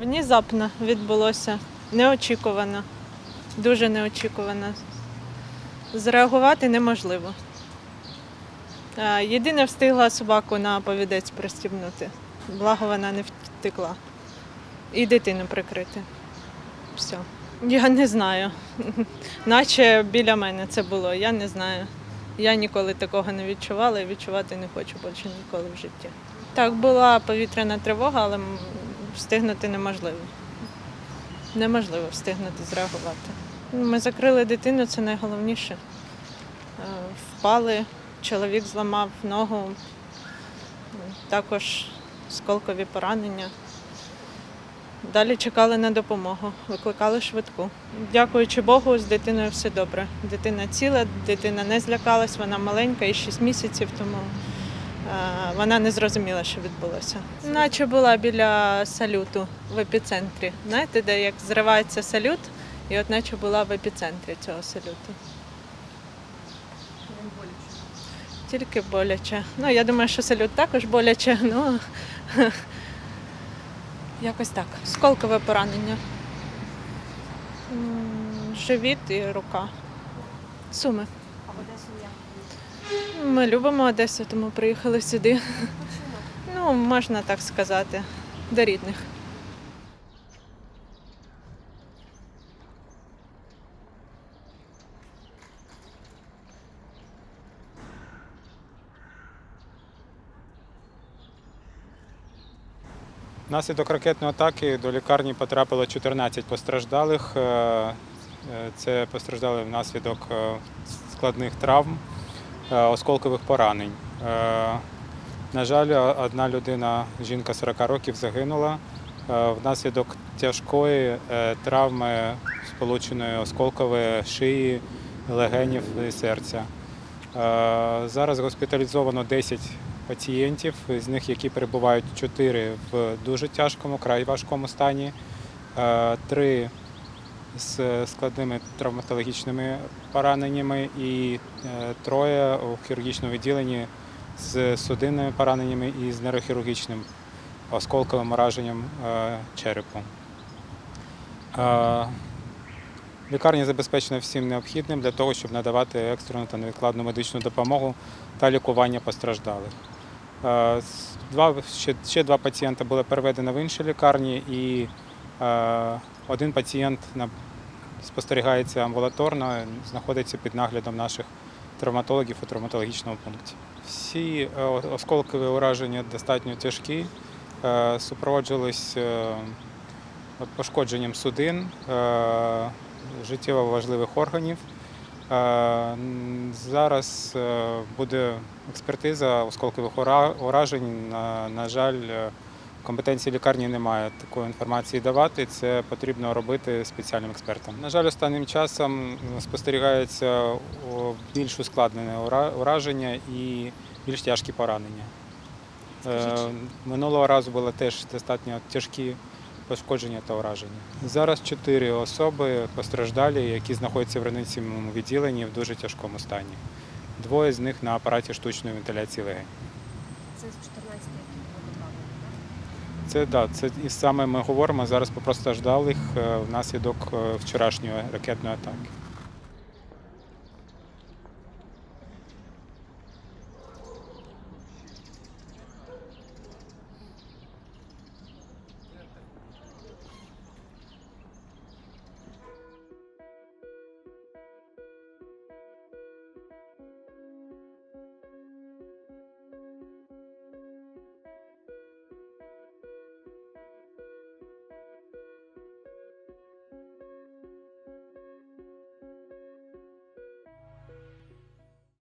Внезапно відбулося, неочікувано, дуже неочікувано. Зреагувати неможливо. Е, Єдине встигла собаку на повідець пристібнути. Благо вона не втекла. І дитину прикрити. Все. Я не знаю. Наче біля мене це було, я не знаю. Я ніколи такого не відчувала і відчувати не хочу більше ніколи в житті. Так, була повітряна тривога, але встигнути неможливо. Неможливо встигнути зреагувати. Ну, Ми закрили дитину, це найголовніше. Е, Впали, чоловік зламав ногу, також сколкові поранення. Далі чекали на допомогу, викликали швидку. Дякуючи Богу, з дитиною все добре. Дитина ціла, дитина не злякалась, вона маленька і 6 місяців, тому вона не зрозуміла, що відбулося. Наче була біля салюту в епіцентрі. Знаєте, де як зривається салют, і от наче була в епіцентрі цього салюту. Тільки боляче. Ну, я думаю, що салют також боляче, ну якось так. Сколкове поранення. Живіт і рука. Суми. А в Одесу як? Ми любимо Одесу, тому приїхали сюди. Ну, можна так сказати, до рідних. Внаслідок ракетної атаки до лікарні потрапило 14 постраждалих. Е, е, Це постраждали внаслідок е, складних травм, осколкових поранень. Е, На жаль, одна людина, жінка 40 років, загинула е, внаслідок тяжкої е, травми, сполученої осколкової шиї, легенів і серця. Е, Зараз госпіталізовано 10 пацієнтів, з них які перебувають 4 в дуже тяжкому, край важкому стані, е, 3 з складними травматологічними пораненнями і е, троє у хірургічному відділенні з судинними пораненнями і з нейрохірургічним осколковим ураженням е, черепу. Е, Лікарня забезпечена всім необхідним для того, щоб надавати екстрену та невідкладну медичну допомогу та лікування постраждалих. Е, Два, ще, ще два пацієнти були переведені в інші лікарні, і е, один пацієнт спостерігається амбулаторно, знаходиться під наглядом наших травматологів у травматологічному пункті. Всі е, осколкові ураження достатньо тяжкі, е, супроводжувались е, пошкодженням судин, життєво важливих органів. Зараз буде експертиза осколкових уражень. На, жаль, компетенції лікарні немає такої інформації давати. Це потрібно робити спеціальним експертам. На жаль, останнім часом спостерігається більш ускладнене ураження і більш тяжкі поранення. Е, Минулого разу були теж достатньо тяжкі пошкодження та ураження. Зараз чотири особи постраждалі, які знаходяться в реанімаційному відділенні в дуже тяжкому стані. Двоє з них на апараті штучної вентиляції легень. Це з 14 які були потраплені, Це да, це і саме ми говоримо зараз про постраждалих е, внаслідок е, вчорашньої ракетної атаки.